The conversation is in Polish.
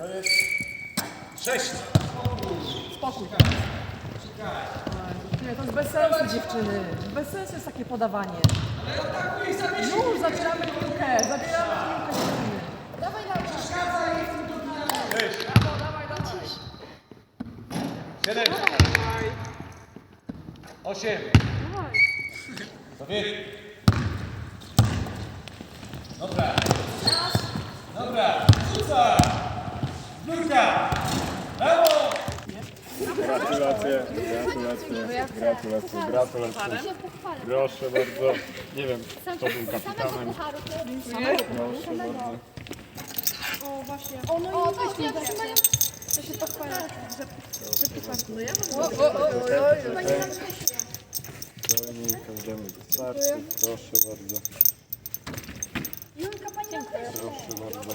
To jest sześć. Spokój. Nie, to jest bez sensu dziewczyny. Bez sensu jest takie podawanie. Już zabieramy piłkę, zabieramy piłkę dziewczyny. Dawaj na Sześć. Dawaj, dawaj. Siedem. Osiem. Dobra. Dobra. Zbiórka. Brawo. Gratulacje, gratulacje, gratulacje, gratulacje. Proszę bardzo. Nie wiem, kto był kapitanem. Proszę bardzo. O, właśnie. O, no i właśnie, to mają... To się. No ja mam... Chyba nie mam szczęścia. Spokojnie, każdemu wystarczy. Proszę bardzo, Julka, pani proszę bardzo.